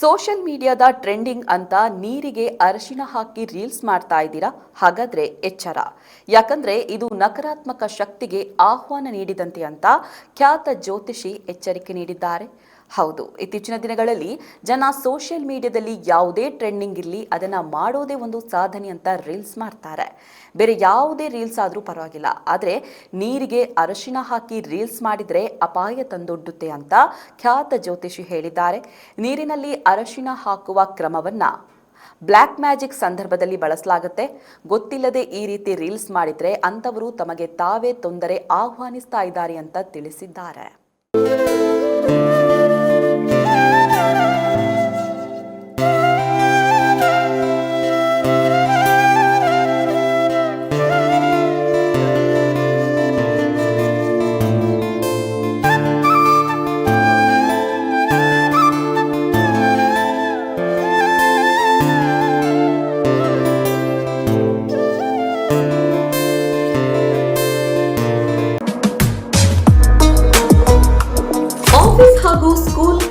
Social ಮೀಡಿಯಾದ trending ಅಂತ ನೀರಿಗೆ ಅರಶಿನ ಹಾಕಿ ರೀಲ್ಸ್ ಮಾಡ್ತಾ ಇದ್ದೀರಾ? ಹಾಗಾದ್ರೆ ಎಚ್ಚರ. ಯಾಕಂದ್ರೆ ಇದು ನಕಾರಾತ್ಮಕ ಶಕ್ತಿಗೆ ಆಹ್ವಾನ ನೀಡಿದಂತೆ ಅಂತ ಖ್ಯಾತ ಜ್ಯೋತಿಷಿ ಎಚ್ಚರಿಕೆ ನೀಡಿದ್ದಾರೆ. ಹೌದು. ಇತ್ತೀಚಿನ ದಿನಗಳಲ್ಲಿ ಜನ ಸೋಷಿಯಲ್ ಮೀಡಿಯಾದಲ್ಲಿ ಯಾವುದೇ ಟ್ರೆಂಡಿಂಗ್ ಇರಲಿ, ಅದನ್ನು ಮಾಡೋದೇ ಒಂದು ಸಾಧನೆ ಅಂತ ರೀಲ್ಸ್ ಮಾಡ್ತಾರೆ. ಬೇರೆ ಯಾವುದೇ ರೀಲ್ಸ್ ಆದರೂ ಪರವಾಗಿಲ್ಲ. ಆದರೆ ನೀರಿಗೆ ಅರಶಿನ ಹಾಕಿ ರೀಲ್ಸ್ ಮಾಡಿದರೆ ಅಪಾಯ ತಂದೊಡ್ಡುತ್ತೆ ಅಂತ ಖ್ಯಾತ ಜ್ಯೋತಿಷಿ ಹೇಳಿದ್ದಾರೆ. ನೀರಿನಲ್ಲಿ ಅರಶಿನ ಹಾಕುವ ಕ್ರಮವನ್ನು ಬ್ಲ್ಯಾಕ್ ಮ್ಯಾಜಿಕ್ ಸಂದರ್ಭದಲ್ಲಿ ಬಳಸಲಾಗುತ್ತೆ. ಗೊತ್ತಿಲ್ಲದೆ ಈ ರೀತಿ ರೀಲ್ಸ್ ಮಾಡಿದರೆ ಅಂಥವರು ತಮಗೆ ತಾವೇ ತೊಂದರೆ ಆಹ್ವಾನಿಸ್ತಾ ಇದ್ದಾರೆ ಅಂತ ತಿಳಿಸಿದ್ದಾರೆ.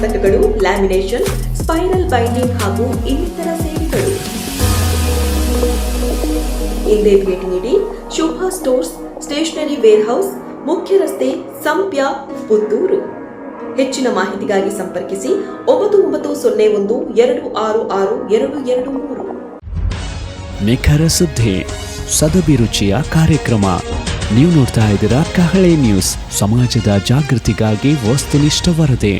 ಪುಸ್ತಕಗಳು ಲ್ಯಾಮಿನೇಷನ್ ಸ್ಪೈರಲ್ ಬೈಂಡಿಂಗ್ ಹಾಗೂ ಇನ್ನಿತರ ಸೇವೆಗಳು. ಹಿಂದೆ ಭೇಟಿ ನೀಡಿ Shobha stores, stationery warehouse ಮುಖ್ಯ ರಸ್ತೆ, ಸಂಪ್ಯ, ಪುತ್ತೂರು. ಹೆಚ್ಚಿನ ಮಾಹಿತಿಗಾಗಿ ಸಂಪರ್ಕಿಸಿ ಒಂಬತ್ತು ಒಂಬತ್ತು ಸೊನ್ನೆ ಒಂದು ಎರಡು ಆರು ಆರು ಎರಡು ಎರಡು ಮೂರು. ನಿಖರ ಸುದ್ದಿ ಸದಭಿರುಚಿಯ ಕಾರ್ಯಕ್ರಮ. ನೀವು ನೋಡ್ತಾ ಇದ್ದೀರಾ ಕಹಳೆ ನ್ಯೂಸ್, ಸಮಾಜದ ಜಾಗೃತಿಗಾಗಿ ವಸ್ತುನಿಷ್ಠ ವರದಿ.